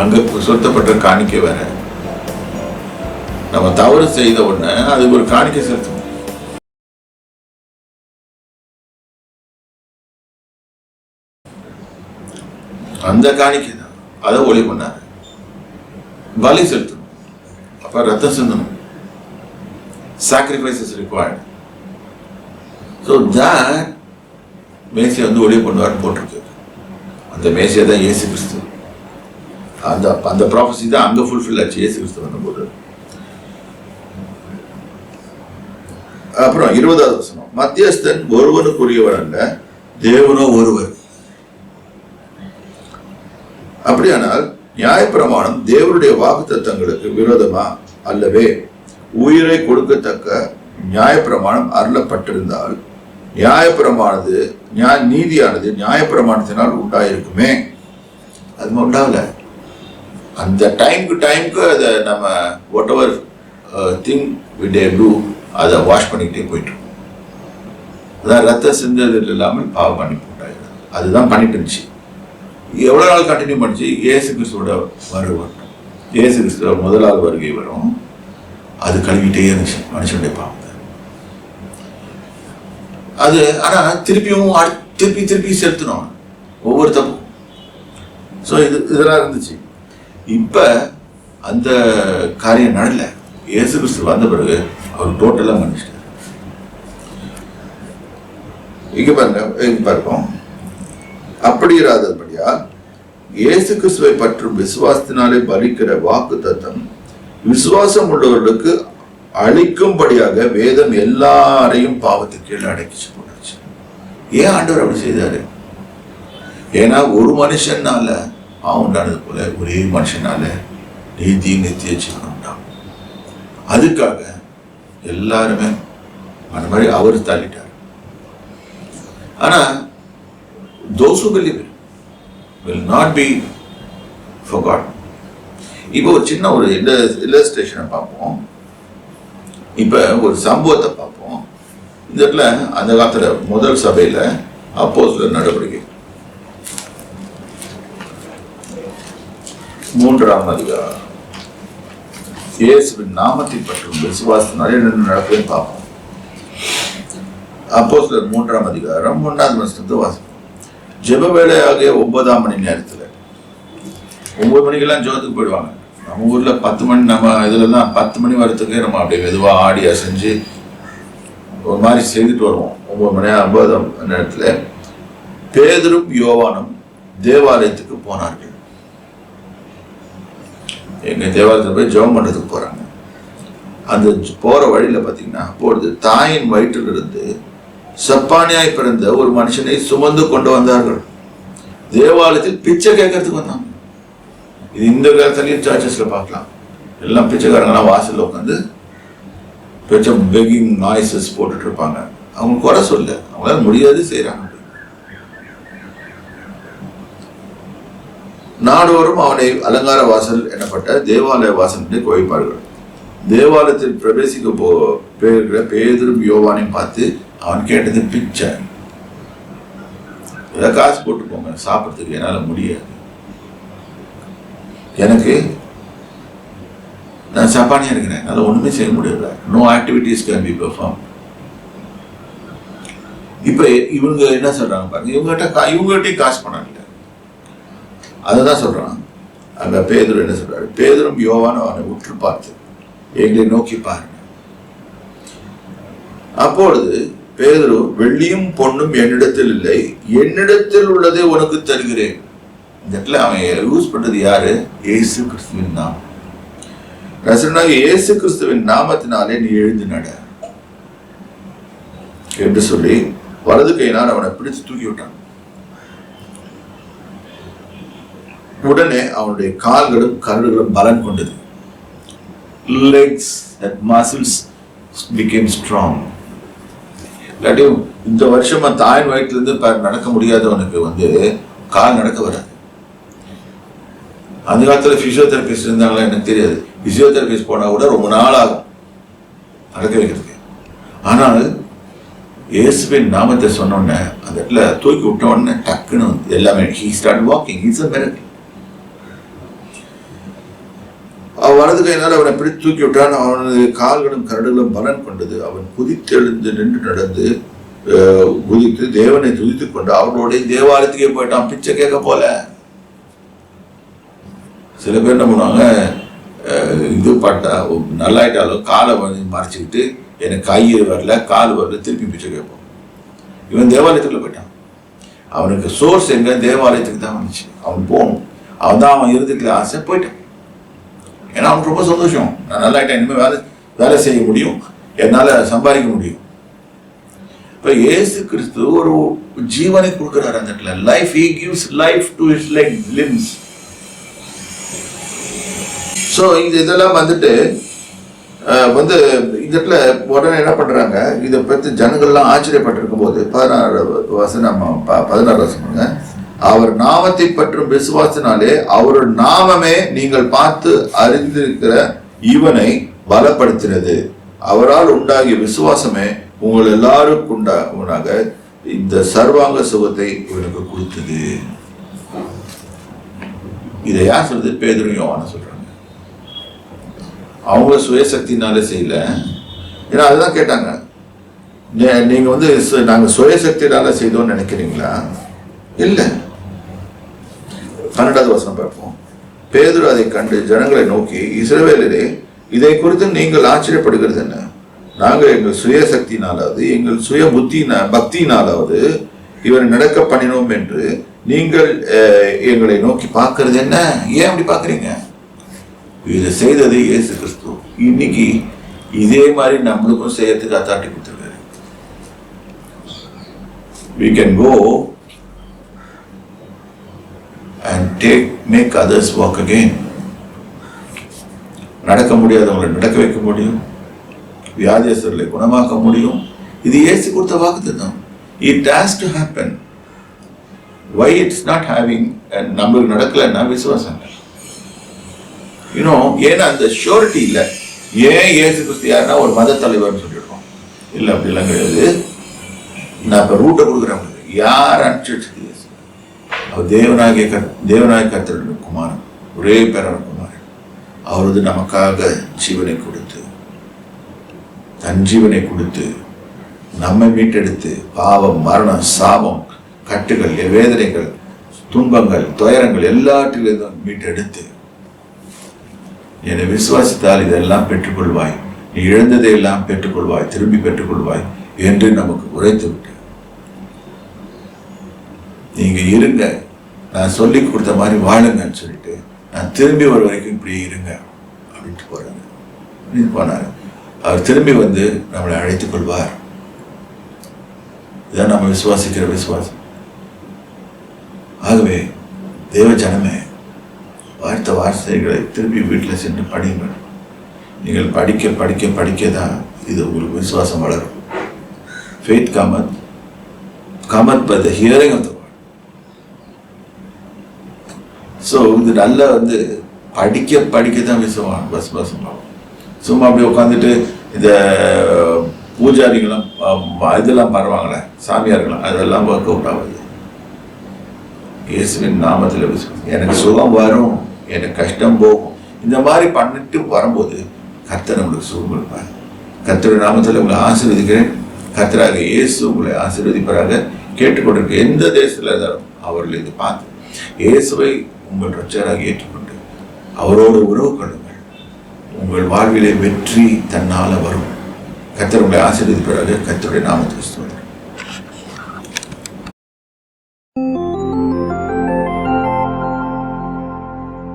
அங்க சுத்தப்பட்ட காணிக்கை வேற. நம்ம தவறு செய்த உடனே அதுக்கு ஒரு காணிக்கை செலுத்தணும் அந்த காணிக்கை தான். அதை ஒளி பண்ணாரு. பலி செலுத்தணும். அப்ப ரத்தம் சிந்தணும். சாக்ரிஃபைசஸ் ரிக்வயர்டு ஸோ that மேசியை வந்து ஒளி பண்ணுவார்னு போட்டிருக்கு. அந்த மேசியை தான் ஏசி கிறிஸ்து. அந்த அந்த ப்ராஃபஸி தான் அங்கே ஃபுல்ஃபில் ஆச்சு. இயேசு கிறிஸ்து வந்தபோது. அப்புறம் இருபதாவது வசனம். மத்தியஸ்தன் ஒருவனுக்குரியவன் அல்ல தேவனோ ஒருவர். அப்படியானால் நியாயப்பிரமாணம் தேவனுடைய வாக்குத்தத்தங்களுக்கு விரோதமா அல்லவே உயிரை கொடுக்கத்தக்க நியாயப்பிரமாணம் அருளப்பட்டிருந்தால் நியாயப்பிரமானது நியாய நீதியானது நியாயப்பிரமாணத்தினால் உண்டாயிருக்குமே. அது உண்டாகல அந்த டைம்க்கு டைம்க்கு அதை நம்ம whatever thing we they do அதை வாஷ் பண்ணிக்கிட்டே போயிட்டுருக்கோம். அதான் ரத்த சிந்தது இல்லாமல் பாவம் பண்ணி போட்டாங்க அதுதான் பண்ணிட்டு இருந்துச்சு. எவ்வளோ நாள் கண்டினியூ பண்ணிச்சு? ஏசு கிறிஸ்துவோட வருவம் ஏசு கிறிஸ்துவ முதலாவது வருகை வரும் அது கழுவிட்டே இருந்துச்சு. மனுஷனுடைய பாவம் அது ஆனால் திருப்பியும் திருப்பி திருப்பி செலுத்தணும். ஒவ்வொரு தப்பும். ஸோ இது இதெல்லாம் இருந்துச்சு. இப்போ அந்த காரியம் நடல. இயேசு கிறிஸ்து வந்த பிறகு அவர் டோட்டலாக மன்னிச்சிட்டார். இங்க பாருங்க இங்க பார்ப்போம். அப்படி இராதபடியால் இயேசு கிறிஸ்துவை பற்றும் விசுவாசத்தினாலே பலிக்கிற வாக்கு தத்தம் விசுவாசம் உள்ளவர்களுக்கு அழிக்கும்படியாக வேதம் எல்லாரையும் பாவத்துக்கு கீழே அடக்கிச்சு போட்டுச்சு ஏன் ஆண்டவர் அப்படி செய்தாரு? ஏன்னா ஒரு மனுஷன்னால பாவம் உண்டானது போல ஒரே மனுஷனால நீதி நித்திய ஜீவனம் உண்டாகும். அதுக்காக எல்லாருமே அந்த மாதிரி அவர் தள்ளிட்டார். ஆனா those who will not be not இப்போ ஒரு சின்ன ஒரு இல்லஸ்ட்ரேஷனை பார்ப்போம். இப்போ ஒரு சம்பவத்தை பார்ப்போம். இந்த இடத்துல அந்த காலத்தில் முதல் சபையில் அப்போஸ்தலர் நடவடிக்கை. மூன்றாம் அதிகாரம். இயேசுவின் நாமத்தை பற்றும் விசுவாசத்தினாலே என்ன நடக்கும் பார்ப்போம். அப்போஸ்தலர் மூன்றாம் அதிகாரம் ஒன்றாவது வருஷத்து வாசம் ஜெப வேலையாகிய ஒன்பதாம் மணி நேரத்துல. ஒன்பது மணிக்கெல்லாம் ஜோத்துக்கு போயிடுவாங்க. நம்ம ஊர்ல பத்து மணி நம்ம இதுல தான் பத்து மணி வரத்துக்கே நம்ம அப்படியே மெதுவாக ஆடி அசைஞ்சு ஒரு மாதிரி செய்துட்டு வருவோம். ஒன்பது மணி ஒன்பதாம் நேரத்தில். பேதரும் யோவானும் தேவாலயத்துக்கு போனார்கள். எங்கள் தேவாலயத்தில் போய் ஜெபம் பண்ணுறதுக்கு போகிறாங்க அந்த போகிற வழியில் பார்த்தீங்கன்னா போடுது தாயின் வயிற்றிலிருந்து சப்பானியாய் பிறந்த ஒரு மனுஷனை சுமந்து கொண்டு வந்தார்கள். தேவாலயத்தில் பிச்சை கேட்கறதுக்கு வந்தாங்க இது இந்த காலத்துலேயும் சர்ச்சஸில் பார்க்கலாம். எல்லாம் பிச்சைக்காரங்கலாம் வாசலில் உட்காந்து பிச்சை பெகிங் நாய்ஸஸ் போட்டுட்ருப்பாங்க அவங்க குறை சொல்ல அவங்களால முடியாது செய்கிறாங்க நாடோறும் அவனை அலங்கார வாசல் எனப்பட்ட தேவாலய வாசல் என்று தேவாலயத்தில் பிரவேசிக்க போ பேருகிற பேதரும் யோவானையும் பார்த்து அவன் கேட்டது பிச்சை. ஏதாவது காசு போட்டு போங்க சாப்பிட்றதுக்கு என்னால் முடியாது. எனக்கு நான் சப்பானியா இருக்கிறேன். என்னால் ஒன்றுமே செய்ய முடியல. No activities can be perform இப்போ இவங்க என்ன சொல்கிறாங்க பாருங்க இவங்ககிட்ட கா இவங்ககிட்டயும் காசு பணம் அதை தான் சொல்றான். அங்க பேதுரு என்ன சொல்றாரு? பேதுரும் யோவான அவனை உற்று பார்த்து எங்களை நோக்கி பாருங்க. அப்பொழுது பேதுரு வெள்ளியும் பொண்ணும் என்னிடத்தில் இல்லை. என்னிடத்தில் உள்ளதை உனக்கு தருகிறேன். இந்த இடத்துல அவன் யூஸ் பண்றது யாரு? இயேசு கிறிஸ்துவின் நாமம். ரசனாக இயேசு கிறிஸ்துவின் நாமத்தினாலே நீ எழுந்து நட என்று சொல்லி வலது கையினால் அவனை பிடித்து தூக்கி விட்டான். உடனே அவனுடைய கால்களும் கரடுகளும் பலன் கொண்டது. Legs and muscles become strong இல்லாட்டியும் இந்த வருஷமா தாயின் வயிற்றுலேருந்து நடக்க முடியாதவனுக்கு வந்து கால் நடக்க வராது. அந்த காலத்தில் ஃபிசியோதெரபிஸ்ட் இருந்தாங்களா எனக்கு தெரியாது. ஃபிசியோதெரபிஸ்ட் போனால் கூட ரொம்ப நாள் ஆகும் நடக்க வைக்கிறதுக்கு. ஆனால் இயேசுவின் நாமத்தை சொன்னோடனே அந்த இடத்துல தூக்கி விட்ட உடனே டக்குன்னு வந்து எல்லாமே he start walking is a miracle அவன் வலது கையினால் அவனை பிடித்து தூக்கி விட்டான். அவனது கால்களும் கரடுகளும் பலன் கொண்டது. அவன் குதித்தெழுந்து நின்று நடந்து குதித்து தேவனை துதித்துக் கொண்டு அவனோட தேவாலயத்துக்கே போயிட்டான். பிச்சை கேட்க போல. சில பேர் என்ன பண்ணுவாங்க இது பட்டா நல்லாயிட்டாலும் காலை வந்து மறைச்சிக்கிட்டு எனக்கு கை வரல கால் வரல திருப்பி பிச்சை கேட்போம் இவன் தேவாலயத்துக்குள்ள போயிட்டான். அவனுக்கு சோர்ஸ் எங்க? தேவாலயத்துக்கு தான் வந்துச்சு. அவன் போகணும். அவன் தான் அவன் இருந்துக்கல ஆசை போயிட்டான். ஏன்னா அவனுக்கு ரொம்ப சந்தோஷம். நான் நல்லாயிட்டேன் இனிமேல் வேலை வேலை செய்ய முடியும். என்னால் சம்பாதிக்க முடியும். இப்போ ஏசு கிறிஸ்து ஒரு ஜீவனை கொடுக்குறாரு அந்த இடத்துல. Life he gives life to is like limbs so இது இதெல்லாம் வந்துட்டு வந்து இந்த இடத்துல உடனே என்ன பண்ணுறாங்க இதை பற்றி ஜனங்கள்லாம் ஆச்சரியப்பட்டிருக்கும் போது பதினாறு வசனம் ப- பதினாறு வசனங்க. அவர் நாமத்தை பற்றும் விசுவாசினாலே அவரோட நாமமே நீங்கள் பார்த்து அறிந்திருக்கிற இவனை பலப்படுத்தினது. அவரால் உண்டாகிய விசுவாசமே உங்கள் எல்லாருக்கும் உண்டாக இந்த சர்வாங்க சுகத்தை இவனுக்கு கொடுத்தது. இதை யார் சொல்றது? பேதுரும் யோவான சொல்றாங்க. அவங்க சுயசக்தினால செய்யல. ஏன்னா அதுதான் கேட்டாங்க. நீங்க வந்து சு- நாங்க சுயசக்தினால செய்தோம்னு நினைக்கிறீங்களா? இல்லை. பன்னெண்டாவது வசனம் பார்ப்போம். பேதுரு அதை கண்டு ஜனங்களை நோக்கி இஸ்ரவேலரே இதை குறித்து நீங்கள் ஆச்சரியப்படுகிறது என்ன? நாங்கள் எங்கள் சுயசக்தினாலாவது எங்கள் சுய புத்தியின பக்தியினாலாவது இவரை நடக்க பண்ணினோம் என்று நீங்கள் எங்களை நோக்கி பார்க்கறது என்ன? ஏன் அப்படி பார்க்குறீங்க? இதை செய்தது இயேசு கிறிஸ்து. இன்னைக்கு இதே மாதிரி நம்மளுக்கும் செய்யறதுக்கு அத்தாட்டி கொடுத்துருக்காரு. We can go take make others walk again நடக்க முடியாதவங்களை நடக்க வைக்க முடியும். வியாதியஸ்தர்களை குணமாக்க முடியும். இது ஏசி கொடுத்த வாக்குத்தத்தம். It has to happen why it's not having நம்மளுக்கு நடக்கலைன்னா விசுவாசம். இன்னும் யூனோ ஏன்னா அந்த ஷூரிட்டி இல்லை. ஏன் ஏசு கிறிஸ்து யாருன்னா ஒரு மத தலைவர்னு சொல்லிடுவோம் இல்லை அப்படிலாம் கிடையாது. நான் இப்போ ரூட்டை கொடுக்குறேன் யார் அனுப்பிச்சு அவர் தேவனாகிய கர் தேவனாகிய கர்த்தருடைய குமாரன் ஒரே பேரான குமாரன். அவரது நமக்காக ஜீவனை கொடுத்து தன் ஜீவனை கொடுத்து நம்மை மீட்டெடுத்து பாவம் மரணம் சாபம் கட்டுகள் வேதனைகள் துன்பங்கள் துயரங்கள் எல்லாற்றிலிருந்தும் மீட்டெடுத்து என்னை விசுவாசித்தால் இதெல்லாம் பெற்றுக்கொள்வாய். நீ இழந்ததை எல்லாம் பெற்றுக்கொள்வாய் திரும்பி பெற்றுக்கொள்வாய் என்று நமக்கு உரைத்து விட்டு நீங்க இருங்க நான் சொல்லி கொடுத்த மாதிரி வாழுங்கன்னு சொல்லிட்டு நான் திரும்பி வர வரைக்கும் இப்படி இருங்க அப்படின்ட்டு போறாங்க அப்படின்னு போனாரு. அவர் திரும்பி வந்து நம்மளை அழைத்துக் கொள்வார். இதான் நம்ம விசுவாசிக்கிற விசுவாசம். ஆகவே தேவ ஜனமே வார்த்த வார்த்தைகளை திரும்பி வீட்டில் சென்று படியுங்கள். நீங்கள் படிக்க படிக்க படிக்க தான் இது உங்களுக்கு விசுவாசம் வளரும். Faith cometh cometh by the hearing of the so இது நல்லா வந்து படிக்க படிக்க தான் பேசுவான் பஸ் பஸ் சும்மா அப்படியே உட்காந்துட்டு இந்த பூஜாரிகளும் இதெல்லாம் பரவாங்களே சாமியார்களும் அதெல்லாம் ஒர்க் அவுட் ஆகுது இயேசுவின் நாமத்தில் விசுவாசம் எனக்கு சுகம் வரும் எனக்கு கஷ்டம் போகும். இந்த மாதிரி பண்ணிட்டு வரும்போது கர்த்தர் நம்மளுக்கு சுகம் கொடுப்பார். கர்த்தருடைய நாமத்தில் உங்களை ஆசீர்வதிக்கிறேன். கர்த்தராக இயேசு உங்களை ஆசீர்வதிப்பராக. கேட்டுக்கொண்டிருக்க எந்த தேசத்தில் இருந்தாலும் அவர்கள் இது பார்த்து இயேசுவை உங்கள் ரட்சகராக ஏற்றுக்கொண்டு அவரோடு உறவு கொள்ளுங்கள். உங்கள் வாழ்விலே வெற்றி தன்னால் வரும். கத்தருடைய ஆசிரியர் பிறகு கர்த்தருடைய நாமத்தை